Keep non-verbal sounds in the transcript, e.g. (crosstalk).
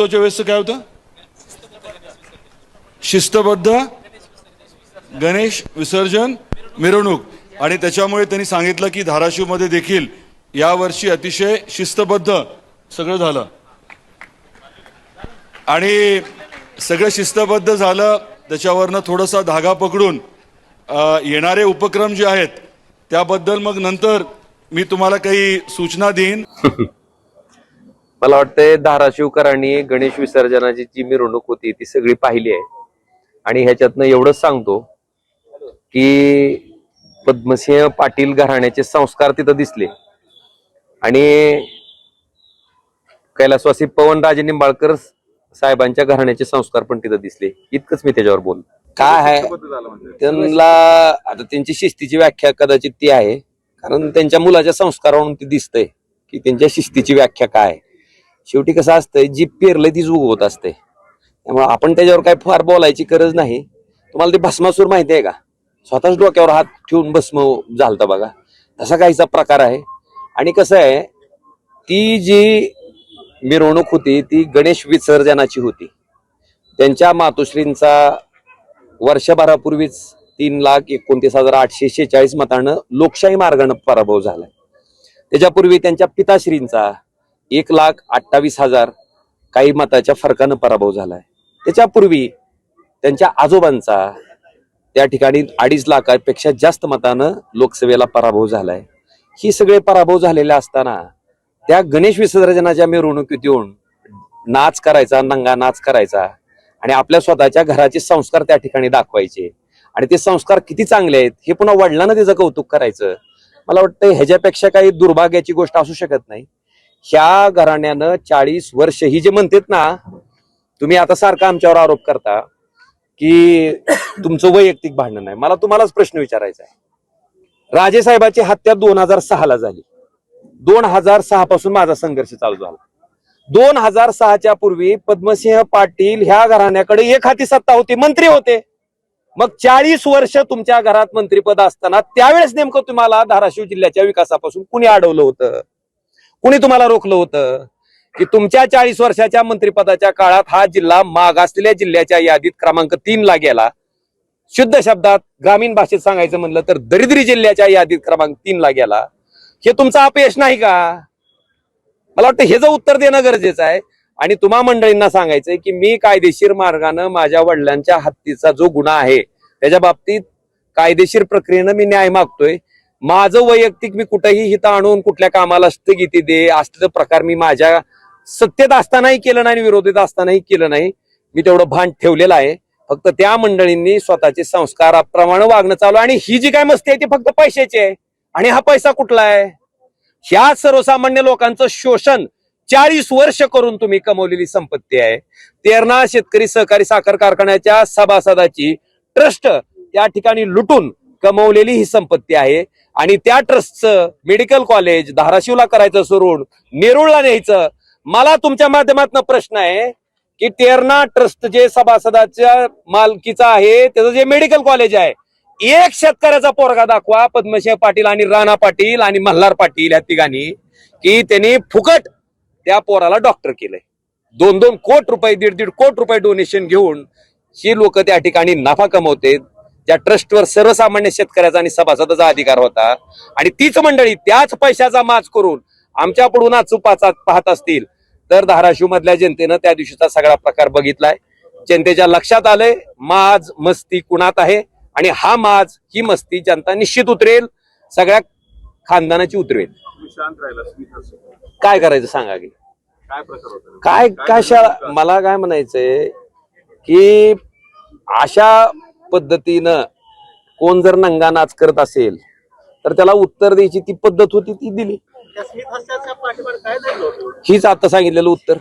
वेळेस काय होतं? शिस्तबद्ध गणेश विसर्जन मिरवणूक. आणि त्याच्यामुळे त्यांनी सांगितलं की धाराशिवमध्ये देखील यावर्षी अतिशय शिस्तबद्ध सगळं झालं. आणि सगळं शिस्तबद्ध झालं त्याच्यावरनं थोडासा धागा पकडून येणारे उपक्रम जे आहेत त्याबद्दल मग नंतर मी तुम्हाला काही सूचना देईन. (laughs) मला वाटतंय धाराशिवकरांनी गणेश विसर्जनाची जी मिरवणूक होती ती सगळी पाहिली आहे. आणि ह्याच्यातनं एवढंच सांगतो की पद्मसिंह पाटील घराण्याचे संस्कार तिथं दिसले. आणि कैलासवासी पवनराजे निंबाळकर साहेबांच्या घराण्याचे संस्कार पण तिथं दिसले. इतकंच मी त्याच्यावर बोल काय आहे? त्यांना आता त्यांची शिस्तीची व्याख्या कदाचित ती आहे. कारण त्यांच्या मुलाच्या संस्कारावरून ती दिसतंय की त्यांच्या शिस्तीची व्याख्या काय आहे. शेवटी कसं असतंय जी पेरलंय तीच उगवत असते त्यामुळे आपण त्याच्यावर काय फार बोलायची गरज नाही. तुम्हाला ते भस्मासूर माहिती आहे का? स्वतःच डोक्यावर हात ठेवून भस्म झालता बघा. तसा काहीचा प्रकार आहे. आणि कसं आहे ती जी मिरवणूक होती ती गणेश विसर्जनाची होती. त्यांच्या मातोश्रींचा वर्षभरापूर्वीच तीन लाख एकोणतीस हजार आठशे शेहेचाळीस मतानं लोकशाही मार्गानं पराभव झालाय. त्याच्यापूर्वी त्यांच्या पिताश्रींचा एक लाख अठ्ठावीस हजार काही मताच्या फरकानं पराभव झालाय. त्याच्यापूर्वी त्यांच्या आजोबांचा त्या ठिकाणी अडीच लाखापेक्षा जास्त मतानं लोकसभेला पराभव झालाय. ही सगळे पराभव झालेले असताना त्या गणेश विसर्जनाच्या मिरवणुकीत येऊन नाच करायचा नंगा नाच करायचा आणि आपल्या स्वतःच्या घराचे संस्कार त्या ठिकाणी दाखवायचे. आणि ते संस्कार किती चांगले आहेत हे पुन्हा वडिलांना त्याचं कौतुक करायचं. मला वाटतं ह्याच्यापेक्षा काही दुर्भाग्याची गोष्ट असू शकत नाही. ह्या घराण्यानं चाळीस वर्ष ही जे म्हणतात ना तुम्ही आता सारखा आमच्यावर आरोप करता की तुमचं वैयक्तिक भांडण आहे. मला तुम्हालाच प्रश्न विचारायचा आहे. राजेसाहेबाची हत्या दोन हजार सहाला झाली. दोन हजार सहा पासून माझा संघर्ष चालू झाला. दोन हजार सहाच्या पूर्वी पद्मसिंह पाटील ह्या घराण्याकडे एक हाती सत्ता होती मंत्री होते. मग चाळीस वर्ष तुमच्या घरात मंत्रीपद असताना त्यावेळेस नेमकं तुम्हाला धाराशिव जिल्ह्याच्या विकासापासून कुणी अडवलं होतं? कुणी तुम्हाला रोखलं होतं? की तुमच्या चाळीस वर्षाच्या मंत्रिपदाच्या काळात हा जिल्हा मागासलेल्या जिल्ह्याच्या यादीत क्रमांक तीन ला गेला. शुद्ध शब्दात ग्रामीण भाषेत सांगायचं म्हणलं तर दरिद्री जिल्ह्याच्या यादीत क्रमांक तीन ला गेला. हे तुमचा अपयश नाही का? मला वाटतं हे जर उत्तर देणं गरजेचं आहे. आणि तुम्हा मंडळींना सांगायचंय की मी कायदेशीर मार्गानं माझ्या वडिलांच्या हत्तीचा जो गुन्हा आहे त्याच्या बाबतीत कायदेशीर प्रक्रियेनं मी न्याय मागतोय. माझं वैयक्तिक मी कुठेही हित आणून कुठल्या कामाला स्थगिती दे असलेलं प्रकार मी माझ्या सत्तेत असतानाही केलं नाही आणि विरोधीत असतानाही केलं नाही. मी तेवढं भान ठेवलेलं आहे. फक्त त्या मंडळींनी स्वतःचे संस्काराप्रमाणे वागणं चालू आणि ही जी काय मस्ती आहे ती फक्त पैशाची आहे. आणि हा पैसा कुठला आहे? ह्या सर्वसामान्य लोकांचं शोषण चाळीस वर्ष करून तुम्ही कमवलेली संपत्ती आहे. तेरणा शेतकरी सहकारी साखर कारखान्याच्या सभासदाची ट्रस्ट त्या ठिकाणी लुटून कमवलेली ही संपत्ती आहे. आणि त्या ट्रस्टचं मेडिकल कॉलेज धाराशिवला करायचं सोडून नेरूळला न्यायचं मला तुमच्या माध्यमातून प्रश्न आहे की तेरणा ट्रस्ट जे सभासदाच्या मालकीचा आहे त्याचं जे मेडिकल कॉलेज आहे एक शेतकऱ्याचा पोरगा दाखवा पद्मसिंह पाटील आणि राणा पाटील आणि मल्हार पाटील या तिघांनी की त्यांनी फुकट त्या पोराला डॉक्टर केलंय. दोन दोन कोट रुपये दीड दीड कोट रुपये डोनेशन घेऊन ही लोक त्या ठिकाणी नफा कमवते त्या ट्रस्टवर सर्वसामान्य शेतकऱ्याचा आणि सभासदाचा अधिकार होता. आणि तीच मंडळी त्याच पैशाचा माच करून आमच्या पुढून चुपाचा पाहत असतील तर धाराशिव मधल्या जनतेनं त्या दिवशीचा सगळा प्रकार बघितलाय. जनतेच्या लक्षात आलंय माज मस्ती कुणात आहे? आणि हा माज ही मस्ती जनता निश्चित उतरेल सगळ्या खानदानाची उतरेल. काय करायचं सांगा की? काय काय कशा मला काय म्हणायचंय की अशा पद्धतीनं कोण जर नंगा नाच करत असेल तर त्याला उत्तर द्यायची ती पद्धत होती ती दिली. हीच आता सांगितलेलं उत्तर.